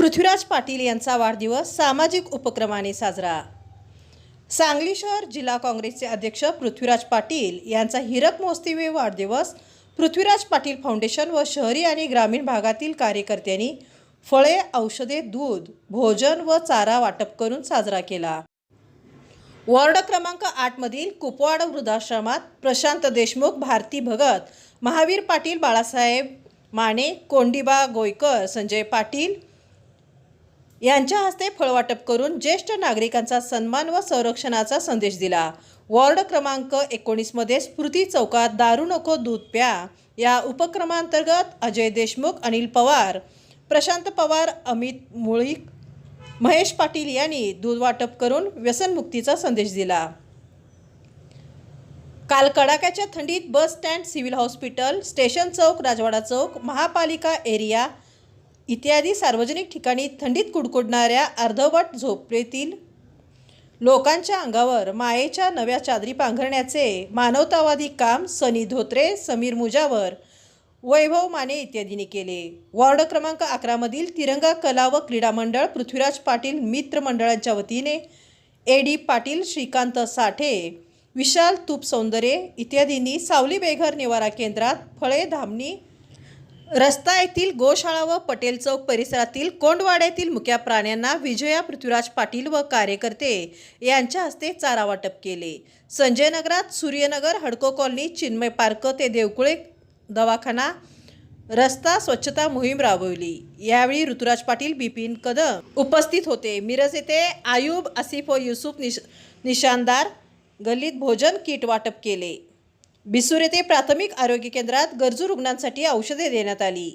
पृथ्वीराज पाटील यांचा वाढदिवस सामाजिक उपक्रमाने साजरा. सांगली शहर जिल्हा काँग्रेसचे अध्यक्ष पृथ्वीराज पाटील यांचा हिरक मोस्तिवे वाढदिवस पृथ्वीराज पाटील फाउंडेशन व शहरी आणि ग्रामीण भागातील कार्यकर्त्यांनी फळे औषधे दूध भोजन व चारा वाटप करून साजरा केला. वॉर्ड क्रमांक आठमधील कुपवाड वृद्धाश्रमात प्रशांत देशमुख भारती भगत महावीर पाटील बाळासाहेब माने कोंडीबा गोयकर संजय पाटील यांच्या हस्ते फळवाटप करून ज्येष्ठ नागरिकांचा सन्मान व संरक्षणाचा संदेश दिला. वॉर्ड क्रमांक एकोणीसमध्ये स्मृती चौकात दारू नको दूध प्या या उपक्रमांतर्गत अजय देशमुख अनिल पवार प्रशांत पवार अमित मुळीक महेश पाटील यांनी दूध वाटप करून व्यसनमुक्तीचा संदेश दिला. काल कडाक्याच्या थंडीत bus stand civil hospital station चौक राजवाडा चौक महापालिका एरिया इत्यादी सार्वजनिक ठिकाणी थंडीत कुडकुडणाऱ्या अर्धवट झोपडीतील लोकांच्या अंगावर मायेच्या नव्या चादरी पांघरण्याचे मानवतावादी काम सनी धोत्रे समीर मुजावर वैभव माने इत्यादींनी केले. वॉर्ड क्रमांक अकरामधील तिरंगा कला व क्रीडा मंडळ पृथ्वीराज पाटील मित्र मंडळांच्या वतीने ए डी पाटील श्रीकांत साठे विशाल तूप सौंदर्य इत्यादींनी सावली बेघर निवारा केंद्रात फळे धामणी रस्ता येथील गोशाळा व पटेल चौक परिसरातील कोंडवाड्यातील मुख्या प्राण्यांना विजया पृथ्वीराज पाटील व कार्यकर्ते यांच्या हस्ते चारा वाटप केले. संजय नगरात सूर्यनगर हडको कॉलनी चिन्मय पार्क ते देवकुळे दवाखाना रस्ता स्वच्छता मोहीम राबवली. यावेळी ऋतुराज पाटील बिपिन कदम उपस्थित होते. मिरज येथे आयुब आसिफ व युसुफ निश निशानदार गल्लीत भोजन किट वाटप केले. बिसूर येथे प्राथमिक आरोग्य केंद्रात गरजू रुग्णांसाठी औषधे देण्यात आली.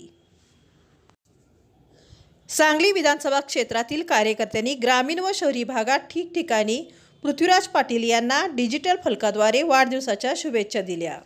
सांगली विधानसभा क्षेत्रातील कार्यकर्त्यांनी ग्रामीण व शहरी भागात ठिकठिकाणी पृथ्वीराज पाटील यांना डिजिटल फलकाद्वारे वाढदिवसाच्या शुभेच्छा दिल्या.